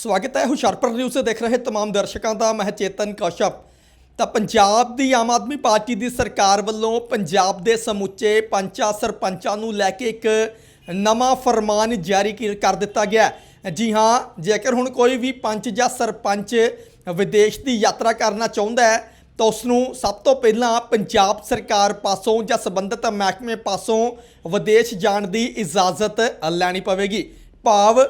ਸਵਾਗਤ ਹੈ ਹੁਸ਼ਿਆਰਪੁਰ ਨਿਊਜ਼ ਤੇ ਦੇਖ ਰਹੇ तमाम ਦਰਸ਼ਕਾਂ ਦਾ ਮੈਂ ਚੇਤਨ ਕੌਸ਼ਪ ਤਾਂ ਪੰਜਾਬ ਦੀ ਆਮ ਆਦਮੀ ਪਾਰਟੀ ਦੀ ਸਰਕਾਰ ਵੱਲੋਂ ਪੰਜਾਬ ਦੇ ਸਮੁੱਚੇ ਪੰਚਾਂ ਸਰਪੰਚਾਂ ਨੂੰ ਲੈ ਕੇ ਇੱਕ ਨਵਾਂ ਫਰਮਾਨ ਜਾਰੀ ਕੀ- ਕਰ ਦਿੱਤਾ ਗਿਆ ਹੈ। ਜੀ ਹਾਂ ਜੇਕਰ ਹੁਣ ਕੋਈ ਵੀ ਪੰਚ ਜਾਂ ਸਰਪੰਚ ਵਿਦੇਸ਼ ਦੀ ਯਾਤਰਾ ਕਰਨਾ ਚਾਹੁੰਦਾ ਹੈ ਤਾਂ ਉਸ ਨੂੰ ਸਭ ਤੋਂ ਪਹਿਲਾਂ ਪੰਜਾਬ ਸਰਕਾਰ ਪਾਸੋਂ ਜਾਂ ਸੰਬੰਧਿਤ ਮਹਿਕਮੇ ਪਾਸੋਂ ਵਿਦੇਸ਼ ਜਾਣ ਦੀ ਇਜਾਜ਼ਤ ਲੈਣੀ ਪਵੇਗੀ ਭਾਵ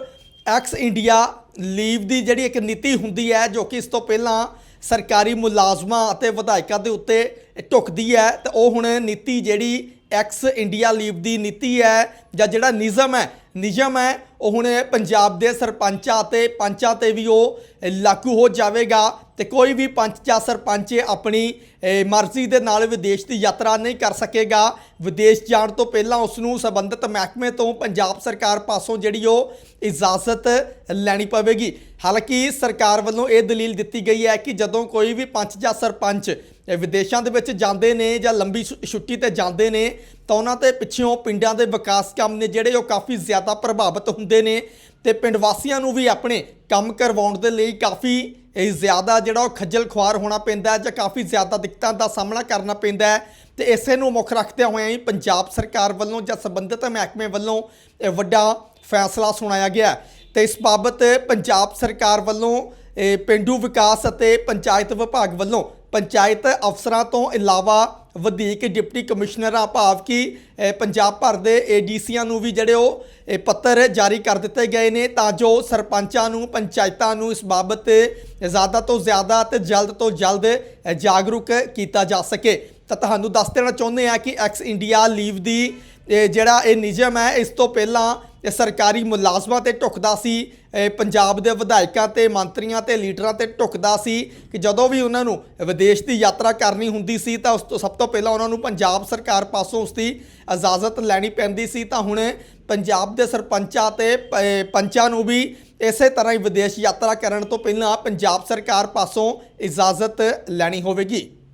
ਐਕਸ ਇੰਡੀਆ ਲੀਵ ਦੀ ਜਿਹੜੀ ਇੱਕ ਨੀਤੀ ਹੁੰਦੀ ਹੈ, ਜੋ ਕਿ ਇਸ ਤੋਂ ਪਹਿਲਾਂ ਸਰਕਾਰੀ ਮੁਲਾਜ਼ਮਾਂ ਅਤੇ ਵਿਧਾਇਕਾਂ ਦੇ ਉੱਤੇ ਢੁਕਦੀ ਹੈ, ਤੇ ਉਹ ਹੁਣ ਨੀਤੀ ਜਿਹੜੀ ਐਕਸ ਇੰਡੀਆ ਲੀਵ ਦੀ ਨੀਤੀ ਹੈ ਜਾਂ ਜਿਹੜਾ ਨਿਯਮ ਹੈ ਨਿਯਮ ਹੈ, ਉਹ ਹੁਣ ਪੰਜਾਬ ਦੇ ਸਰਪੰਚਾਂ ਅਤੇ ਪੰਚਾਂ ਤੇ ਵੀ ਉਹ ਲਾਗੂ ਹੋ ਜਾਵੇਗਾ ਤੇ ਕੋਈ ਵੀ ਪੰਚ ਜਾਂ ਸਰਪੰਚ ਆਪਣੀ ਮਰਜ਼ੀ ਦੇ ਨਾਲ ਵਿਦੇਸ਼ ਦੀ ਯਾਤਰਾ ਨਹੀਂ ਕਰ ਸਕੇਗਾ। ਵਿਦੇਸ਼ ਜਾਣ ਤੋਂ ਪਹਿਲਾਂ ਉਸ ਨੂੰ ਸੰਬੰਧਿਤ ਮਹਿਕਮੇ ਤੋਂ ਪੰਜਾਬ ਸਰਕਾਰ ਪਾਸੋਂ ਜਿਹੜੀ ਉਹ ਇਜਾਜ਼ਤ ਲੈਣੀ ਪਵੇਗੀ। ਹਾਲਾਂਕਿ ਸਰਕਾਰ ਵੱਲੋਂ ਇਹ ਦਲੀਲ ਦਿੱਤੀ ਗਈ ਹੈ ਕਿ ਜਦੋਂ ਕੋਈ ਵੀ ਪੰਚ ਜਾਂ ਸਰਪੰਚ ਵਿਦੇਸ਼ਾਂ ਦੇ ਵਿੱਚ ਜਾਂਦੇ ਨੇ ਜਾਂ ਲੰਬੀ ਛੁ- ਛੁੱਟੀ ਤੇ ਜਾਂਦੇ ਨੇ, ਤਾਂ ਉਹਨਾਂ ਤੇ ਪਿੱਛੋਂ ਪਿੰਡਾਂ ਦੇ ਵਿਕਾਸ ਕੰਮ ਨੇ ਜਿਹੜੇ ਉਹ ਕਾਫੀ ਜ਼ਿਆਦਾ ਪ੍ਰਭਾਵਿਤ ਹੁੰਦੇ ਨੇ ਤੇ ਪਿੰਡ ਵਾਸੀਆਂ ਨੂੰ ਵੀ ਆਪਣੇ ਕੰਮ ਕਰਵਾਉਣ ਦੇ ਲਈ ਕਾਫੀ ਇਹ ਜ਼ਿਆਦਾ ਜਿਹੜਾ ਉਹ ਖੱਜਲ ਖੁਆਰ ਹੋਣਾ ਪੈਂਦਾ ਜਾਂ ਕਾਫੀ ਜ਼ਿਆਦਾ ਦਿੱਕਤਾਂ ਦਾ ਸਾਹਮਣਾ ਕਰਨਾ ਪੈਂਦਾ ਹੈ ਤੇ ਇਸੇ ਨੂੰ ਮੁੱਖ ਰੱਖਦਿਆਂ ਹੋਇਆਂ ਹੀ ਪੰਜਾਬ ਸਰਕਾਰ ਵੱਲੋਂ ਜਾਂ ਸੰਬੰਧਿਤ ਮਹਿਕਮੇ ਵੱਲੋਂ ਇਹ ਵੱਡਾ ਫੈਸਲਾ ਸੁਣਾਇਆ ਗਿਆ ਹੈ। ਤੇ ਇਸ ਬਾਬਤ ਪੰਜਾਬ ਸਰਕਾਰ ਵੱਲੋਂ ਇਹ ਪਿੰਡੂ ਵਿਕਾਸ ਅਤੇ ਪੰਚਾਇਤ ਵਿਭਾਗ ਵੱਲੋਂ ਪੰਚਾਇਤ ਅਫਸਰਾਂ ਤੋਂ ਇਲਾਵਾ ਵਧੀਕ ਡਿਪਟੀ ਕਮਿਸ਼ਨਰਾਂ ਭਾਵ ਕਿ ਪੰਜਾਬ ਭਰ ਦੇ ਏਡੀਸੀਆਂ ਨੂੰ ਵੀ ਜਿਹੜੇ ਉਹ ਇਹ ਪੱਤਰ ਜਾਰੀ ਕਰ ਦਿੱਤੇ ਗਏ ਨੇ ਤਾਂ ਜੋ ਸਰਪੰਚਾਂ ਨੂੰ, ਪੰਚਾਇਤਾਂ ਨੂੰ ਇਸ ਬਾਬਤ ਜ਼ਿਆਦਾ ਤੋਂ ਜ਼ਿਆਦਾ ਤੇ ਜਲਦ ਤੋਂ ਜਲਦ ਜਾਗਰੂਕ ਕੀਤਾ ਜਾ ਸਕੇ। ਤਾਂ ਤੁਹਾਨੂੰ ਦੱਸ ਦੇਣਾ ਚਾਹੁੰਦੇ ਆ ਕਿ ਐਕਸ ਇੰਡੀਆ ਲੀਵ ਦੀ ਜਿਹੜਾ ਇਹ ਨਿਯਮ ਹੈ, ਇਸ ਤੋਂ ਪਹਿਲਾਂ ਇਹ ਸਰਕਾਰੀ ਮੁਲਾਜ਼ਮਾਂ ਤੇ ਢੁਕਦਾ ਸੀ, ਇਹ ਪੰਜਾਬ ਦੇ ਵਿਧਾਇਕਾਂ ਤੇ ਮੰਤਰੀਆਂ ਤੇ ਲੀਡਰਾਂ ਤੇ ਢੁਕਦਾ ਸੀ ਕਿ ਜਦੋਂ ਵੀ ਉਹਨਾਂ ਨੂੰ ਵਿਦੇਸ਼ ਦੀ ਯਾਤਰਾ ਕਰਨੀ ਹੁੰਦੀ ਸੀ ਤਾਂ ਉਸ ਤੋਂ ਸਭ ਤੋਂ ਪਹਿਲਾਂ ਉਹਨਾਂ ਨੂੰ ਪੰਜਾਬ ਸਰਕਾਰ ਪਾਸੋਂ ਉਸ ਦੀ ਇਜਾਜ਼ਤ ਲੈਣੀ ਪੈਂਦੀ ਸੀ। ਤਾਂ ਹੁਣ ਪੰਜਾਬ ਦੇ ਸਰਪੰਚਾਂ ਤੇ ਪ- ਪੰਚਾਂ ਨੂੰ ਵੀ ਇਸੇ ਤਰ੍ਹਾਂ ਹੀ ਵਿਦੇਸ਼ ਯਾਤਰਾ ਕਰਨ ਤੋਂ ਪਹਿਲਾਂ ਪੰਜਾਬ ਸਰਕਾਰ ਪਾਸੋਂ ਇਜਾਜ਼ਤ ਲੈਣੀ ਹੋਵੇਗੀ।